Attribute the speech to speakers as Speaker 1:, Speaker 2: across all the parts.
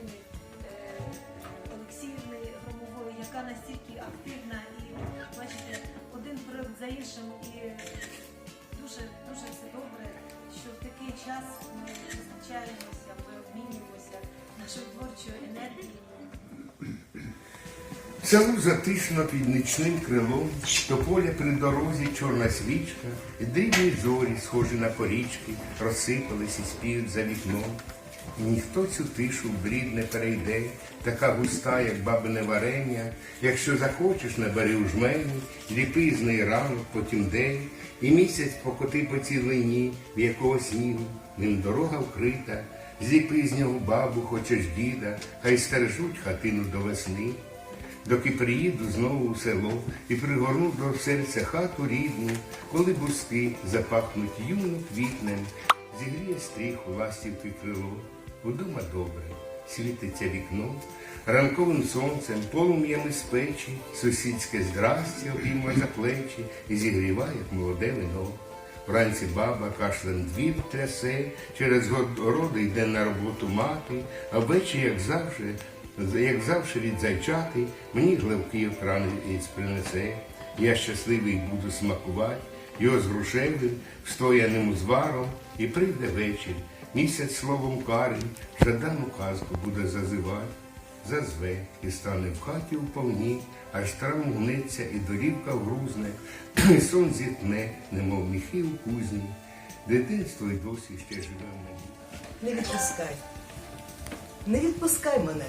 Speaker 1: Валентини е, Олексіївни Громової, яка настільки активна і бачите, один проект за іншим. І дуже дуже все добре, що в такий час ми зустрічаємося, ми обмінюємося нашою творчою енергією.
Speaker 2: Сам затишно під нічним крилом, до поля при дорозі чорна свічка, і дивні зорі, схожі на корічки, розсипались і спіють за вікном. Ніхто цю тишу брід не перейде, така густа, як бабине варення. Якщо захочеш, набери у жмені, ліпи з неї ранок, потім день, і місяць покоти по цілині, в якого снігу, ним дорога вкрита, зліпи з нього бабу, хочеш діда, хай стережуть хатину до весни. Доки приїду знову у село і пригорну до серця хату рідну, коли бузки запахнуть юно квітнем, зігріє стріх у ластівки крило, удома добре, світиться вікно, ранковим сонцем, полум'ями з печі, сусідське здрастя обійма за плечі і зігріває, як молоде вино. Вранці баба кашлем двір трясе, через городи йде на роботу мати, а ввечері, як завжди, як завжди від зайчати, мені гливки окранець принесе. Я щасливий буду смакувати, його з грушевим, встояним узваром, і прийде вечір, місяць словом карі, жадану казку буде зазивати. Зазве і стане в хаті уповні, аж травм гнеться і дорівка вгрузне, і сон зітне, немов міхи у кузні. Дитинство й досі ще живе в мені.
Speaker 3: Не відпускай. Не відпускай мене.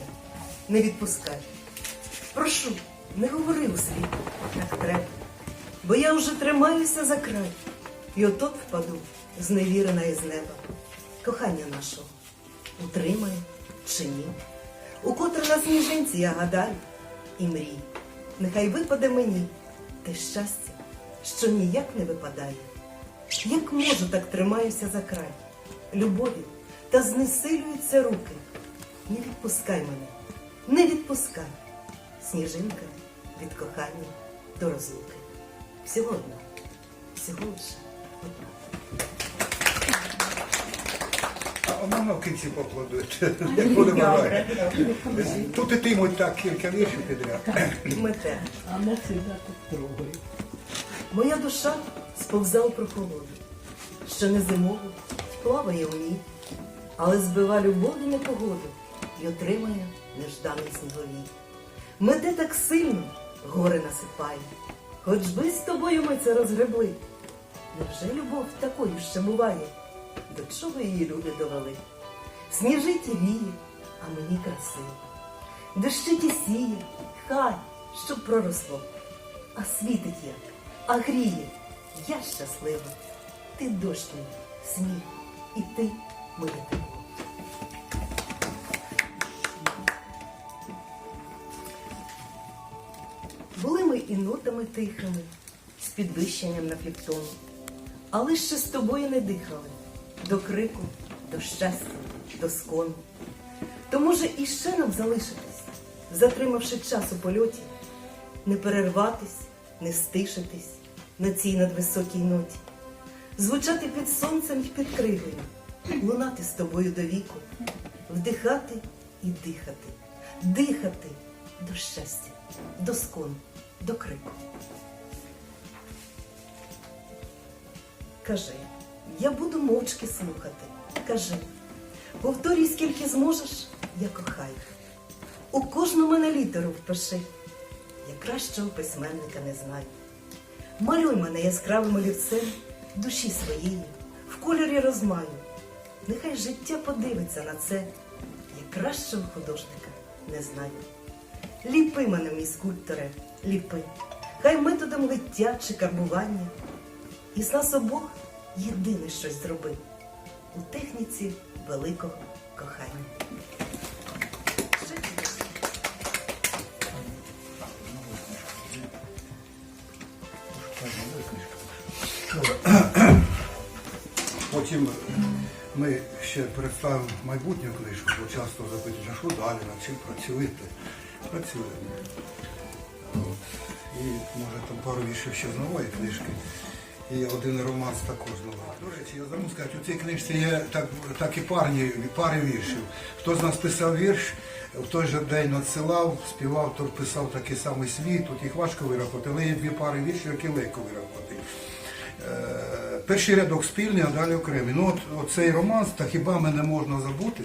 Speaker 3: Не відпускай. Прошу, не говори у світ, як треба. Бо я вже тримаюся за край. І отот впаду, зневірена із неба. Кохання нашого утримає чи ні? Укотре на сніжинці я гадаю і мрій. Нехай випаде мені те щастя, що ніяк не випадає. Як можу, так тримаюся за край любові та знесилюються руки. Не відпускай мене, не відпускай. Сніжинка від кохання до розлуки. Всього одна, всього лише одна.
Speaker 4: А можна в кінці поаплодуєте? Як буде бажати. Тут і тимуть так кілька віршів підряд.
Speaker 3: Мете.
Speaker 5: А не всегда так трогає.
Speaker 3: Моя душа сповзала про холоду, що не зимову плаває у ній, але збива любові непогоду і отримає нежданий сніговій. Мете так сильно, гори насипає, хоч би з тобою ми це розгребли. Невже любов такою ще буває? До чого її люди довели? Сніжить і віє, а мені красиво. Дощить і сіє, хай, щоб проросло. А світить як, а гріє, я щаслива. Ти дощ мій, сміх, і ти моє тепло. Були ми і нотами тихими, з підвищенням на півтону, але ще з тобою не дихали до крику, до щастя, до скону. То може іще нам залишитись, затримавши час у польоті, не перерватись, не стишитись на цій надвисокій ноті, звучати під сонцем і під кригою, лунати з тобою до віку, вдихати і дихати, дихати до щастя, до скону, до крику. Кажи, я буду мовчки слухати. Кажи, повторюй, скільки зможеш, я кохаю. У кожну мене літеру впиши. Я кращого письменника не знаю. Малюй мене яскравим олівцем душі своєї, в кольорі розмаю. Нехай життя подивиться на це. Я кращого художника не знаю. Ліпи мене, мій скульпторе, ліпи. Хай методом лиття чи карбування. І з нас обох єдине щось зроби у техніці великого кохання.
Speaker 4: Потім ми ще представимо майбутню книжку, бо часто запитують, а що далі, над чим працюєте? Працюємо. І може там пару віршів ще з нової книжки. І один романс також новий. До речі, я забув сказати, у цій книжці є так, так і парні, пари віршів. Хто з нас писав вірш, в той же день надсилав, співав, то писав такий самий світ, тут їх важко вирахувати, але є дві пари віршів, які легко вирахувати. Е, перший рядок спільний, а далі окремий. Ну от цей романс, та хіба мене можна забути?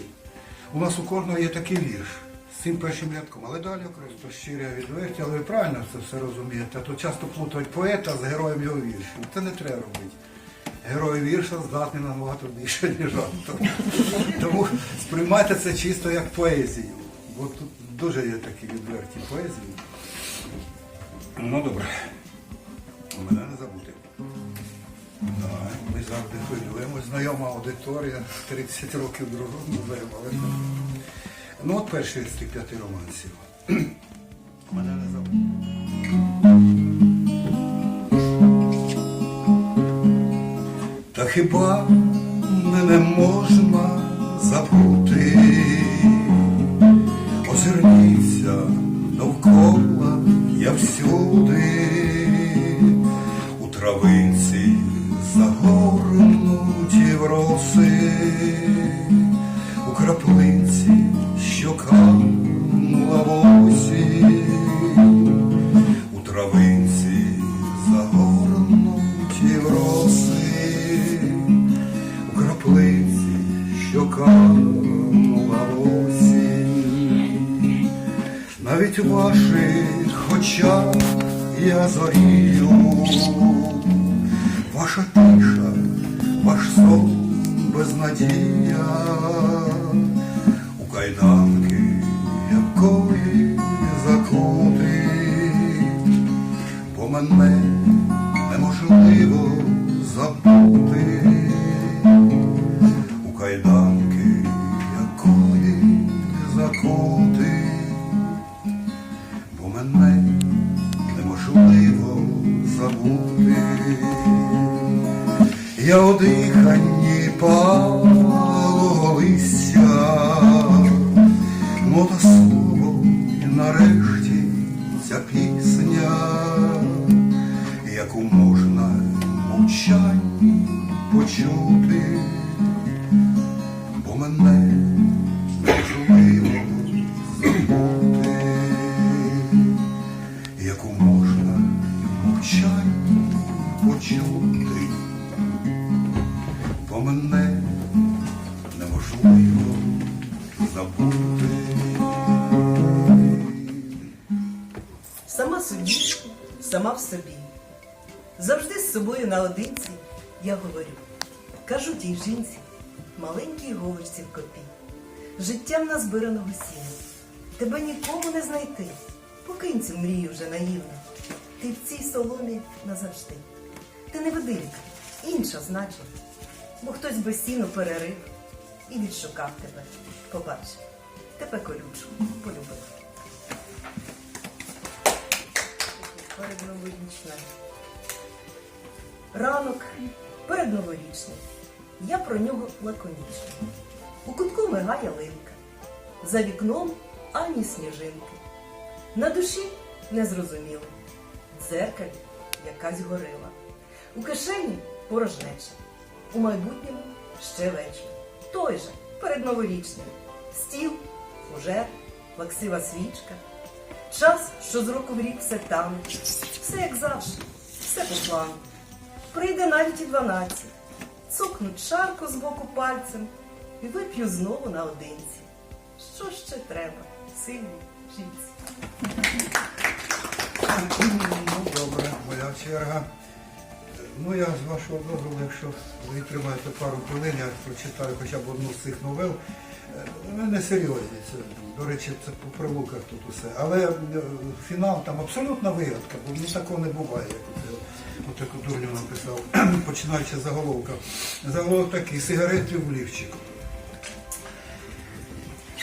Speaker 4: У нас у кожного є такий вірш цим першим рядком, але далі. То щиря відверті, але ви правильно це все розумієте. То часто плутають поета з героєм його віршів. Це не треба робити. Герой вірша здатний набагато більше, ніж автор. Тому сприймайте це чисто як поезію. Бо тут дуже є такі відверті поезії. Ну добре. Мене не забути. Так, ми завжди хвилюємось. Знайома аудиторія, 30 років музею, але це. Ну от перший з тих п'яти романсів. Мене не забути. Та хіба мене можна забути? Озирніться довкола я всюди, очах я зорію, ваша тиша, ваш сон безнадія, у кайданки якої закути, бо мене неможливо нарешті ця пісня, яку можна мовчанні почути,
Speaker 3: Кажу жінці, маленькій голочці в копі. Життям назбираного сіна. Тебе нікому не знайти. Покинь цю мрію вже наївно. Ти в цій соломі назавжди. Ти не ведилька, інша значить. Бо хтось без сіну перерив і відшукав тебе. Побач, тебе колючу полюбив. передноворічна. Ранок передноворічний. Я про нього лаконічно. У кутку мигає линка. За вікном ані сніжинки. На душі незрозуміло. В дзеркалі якась горила. У кишені порожнеча. У майбутньому ще вечір. Той же передноворічний. Стіл, фужер, плаксива свічка. Час, що з року в рік все там. Все як завжди, все по плану. Прийде навіть і дванадцять. Цокнуть шарку з боку пальцем і вип'ю знову наодинці. Що ще треба? Сильній жінці.
Speaker 4: Ну, добре, моя черга. Ну, я з вашого дозволу, якщо ви тримаєте пару хвилин, я прочитаю хоча б одну з цих новел. Е, Вони не серйозні. Це, до речі, це по прилуках тут усе. Але е, фінал там абсолютна вигадка, бо ні такого не буває, як оце, отаку дурню написав, починаючи з заголовка. Заголовок такий, сигарети в лівчику.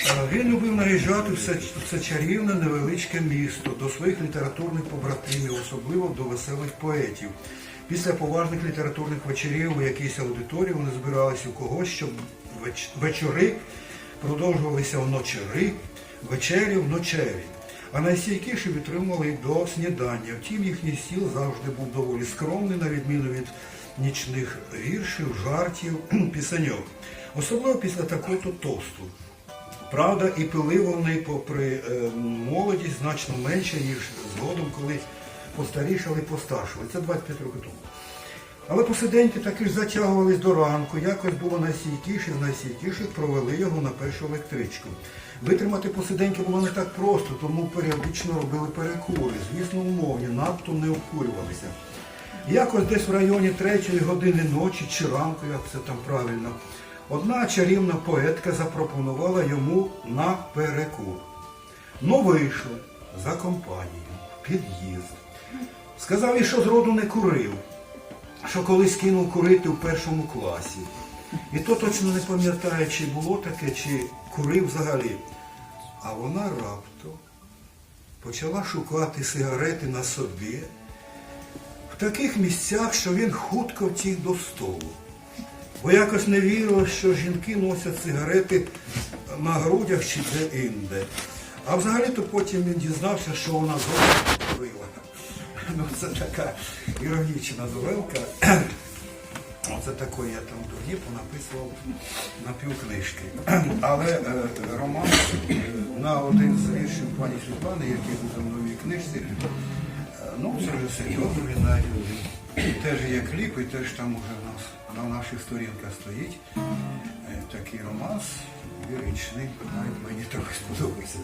Speaker 4: Е, Він любив наїжджати в це, в це чарівне невеличке місто до своїх літературних побратимів, особливо до веселих поетів. Після поважних літературних вечорів у якійсь аудиторії вони збиралися у когось, щоб веч- вечори продовжувалися вночери, вечері вночері. А найстійкіші витримували до снідання. Втім, їхній стіл завжди був доволі скромний, на відміну від нічних віршів, жартів, пісеньок. Особливо після такого тосту. Правда, і пили вони, попри е, молодість, значно менше, ніж згодом, коли постарішали, постаршили. Це 25 років тому. Але посиденьки таки ж затягувались до ранку, якось було найстійкіше з найстійкіших провели його на першу електричку. Витримати посиденьки було не так просто, тому періодично робили перекури, звісно, умовні, надто не обкурювалися. Якось десь в районі третьої години ночі чи ранку, як це там правильно, одна чарівна поетка запропонувала йому на перекур. Ну вийшов за компанію, в під'їзд. Сказав їй, що зроду не курив, що колись кинув курити у першому класі. І то точно не пам'ятає, чи було таке, чи курив взагалі. А вона раптом почала шукати сигарети на собі в таких місцях, що він хутко втік до столу. Бо якось не вірило, що жінки носять сигарети на грудях чи де-інде. А взагалі-то потім він дізнався, що вона зовсім курила. Ну, це така іронічна довелка. Оце такої я там тоді понаписував на півкнижки. Але е, роман е, на один з віршів пані Світлани, який був у новій книжці, е, ну це вже серйозно, навіть теж є кліп, і теж там уже в нас на наших сторінках стоїть е, такий романс ліричний, навіть мені трохи сподобався.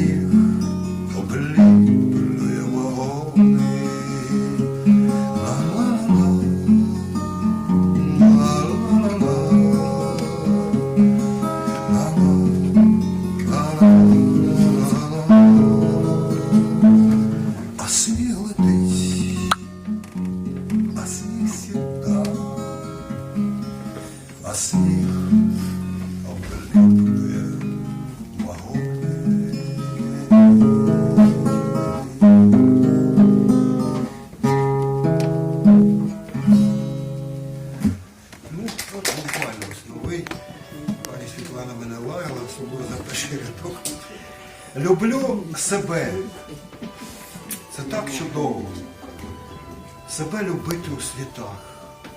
Speaker 4: А особливо за перший рядок. Люблю себе. Це так чудово. Себе любити у світах,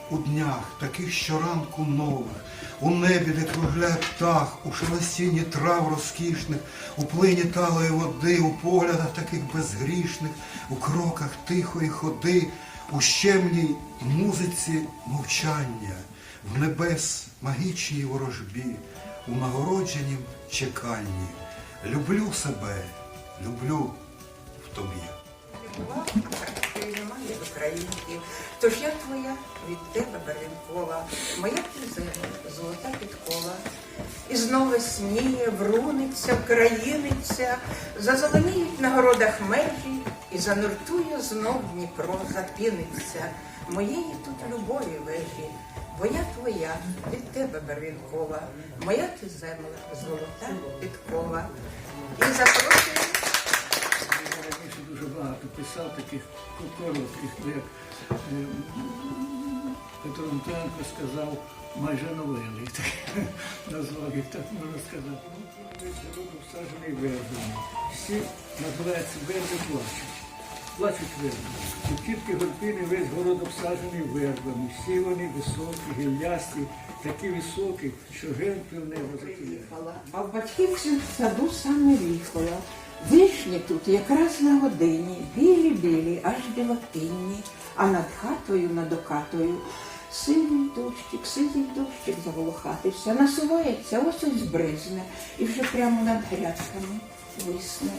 Speaker 4: у днях, таких щоранку нових, у небі, де кругляє птах, у шелестінні трав розкішних, у плині талої води, у поглядах таких безгрішних, у кроках тихої ходи, у щемній музиці мовчання, в небес магічній ворожбі, у нагородженім чеканні, люблю себе, люблю в тобі.
Speaker 6: Тож я твоя від тебе беренкова, моя кузена, золота підкова. І знову сніє, вруниться, вкраїниться, зазеленіють на городах межі, і зануртує знов Дніпро, запіниться. Моєї тут любові вежі, бо я твоя, від тебе беренкова, моя ти земля, золота підкова. І запрошую.
Speaker 5: Раніше дуже багато писав таких коротких, як е, Петро Антоненко сказав, майже. Так, назвав їх, так можна сказати. Город обсаджений вербами. Всі називаються верби плачуть. Плачуть верби. У тітки Горпини весь город обсаджений вербами. Всі вони високі, гіллясті, такі високі, що генки в небо закидають.
Speaker 6: а в батьківському саду саме їхала. Вишні тут якраз на годині, білі-білі, аж білотинні, а над хатою, над окатою синій дощик, синій дощик заволохатився, насувається, ось ось бризне, і вже прямо над грядками висне.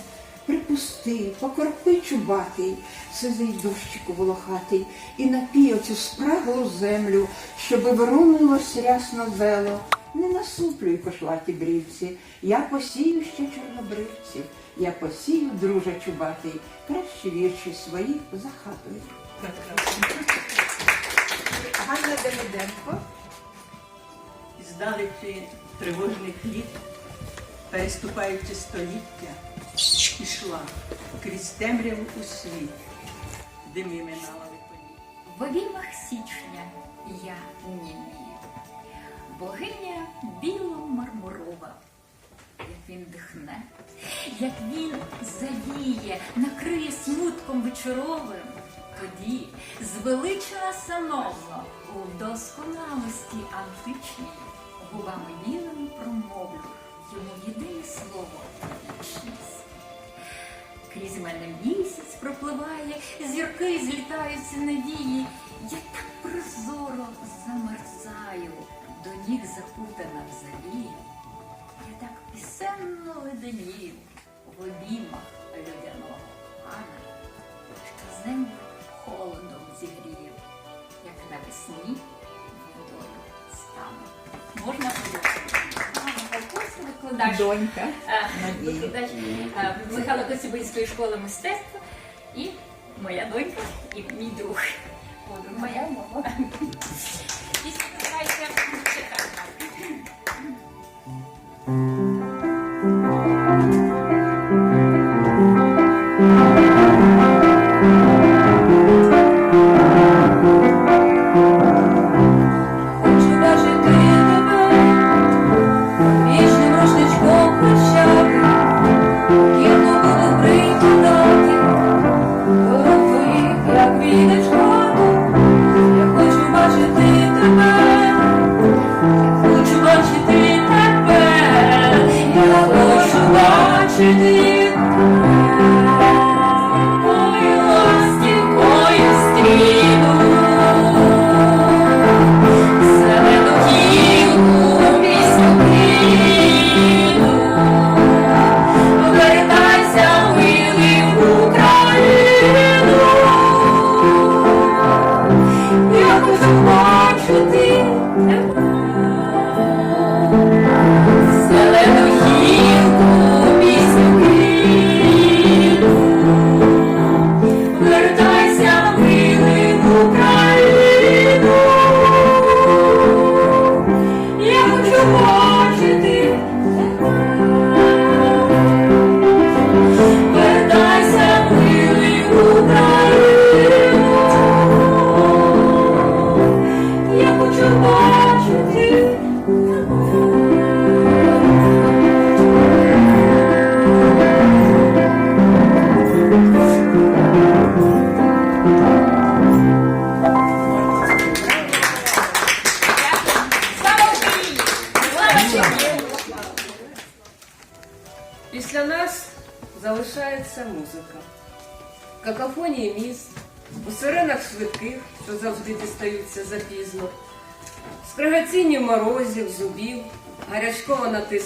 Speaker 6: Припусти, покропи чубатий, сизий дощику волохатий, і напій оцю спраглу землю, щоби вирунилось рясно вело. Не насуплюй кошлаті брівці, я посію ще чорнобривців, я посію, друже чубатий, кращі вірші свої за хатою. Ганна Демиденко.
Speaker 7: Здалечі тривожних літ, переступаючи століття, пішла крізь темряву у світ, де ми минала виході.
Speaker 8: В обіймах січня я німію. Богиня біло-мармурова, як він дихне, як він завіє, накриє смутком вечоровим, тоді звеличена сановно у досконалості античній, губами білими промовлю йому єдине слово. Крізь мене місяць пропливає, зірки злітаються надії. Я так прозоро замерзаю, до ніг запутана в завії. Я так пісенно леденію в обіймах людяного пана, що землю холодом зігрію, як навесні водою стану. Можна подякувати? Викладач
Speaker 6: Донька.
Speaker 8: Е, викладач е, Михайло Коцюбинської школи мистецтва і моя донька, і мій друг. Моя мама. І сподіваюся,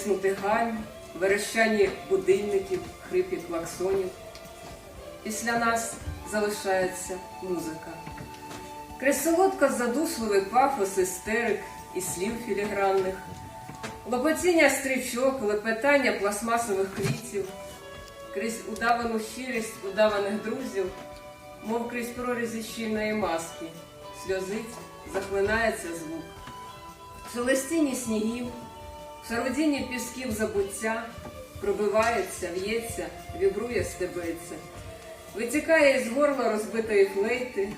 Speaker 9: натиснутих гань, верещання будильників, хрипів клаксонів. Після нас залишається музика. Крізь солодко задушливий пафос істерик і слів філігранних, лопотіння стрічок, лепетання пластмасових квітів, крізь удавану щирість удаваних друзів, мов крізь прорізі щільної маски, сльозить, захлинається звук. В шелестінні снігів, в шародінні пісків забуття пробивається, в'ється, вібрує, стебеться, витікає із горла розбитої флейти,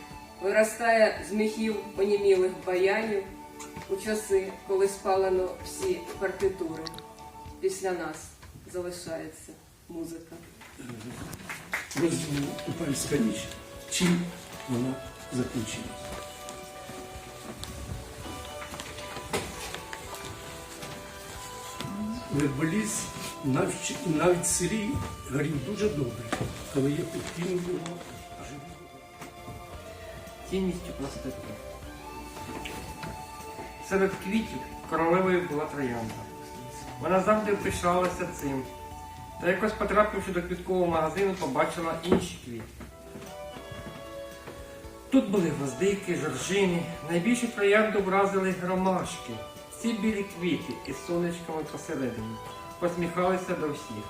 Speaker 9: виростає з міхів онімілих баянів у часи, коли спалено всі партитури. Після нас залишається музика.
Speaker 5: Розділ Купальська ніч. Чим вона закінчилась? Навч- навіть в селі горів дуже добре, коли я покинув його,
Speaker 10: цінністю пластики. Серед квітів королевою була троянда. Вона завжди пишалася цим. Та якось потрапивши до квіткового магазину, побачила інші квіти. Тут були гвоздики, жоржини, найбільше троянду вразили ромашки. Ці білі квіти із сонечками посередині посміхалися до всіх.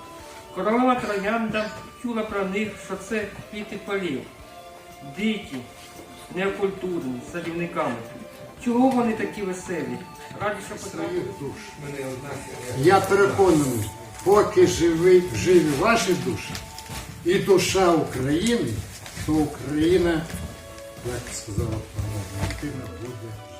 Speaker 10: Королева троянда чула про них, що це квіти полів, дикі, неокультурні, садівниками. Чого вони такі веселі? Раді, що потрапили.
Speaker 11: Я переконаний, поки живі, живі ваші душі і душа України, то Україна, як сказала пана Валентина, буде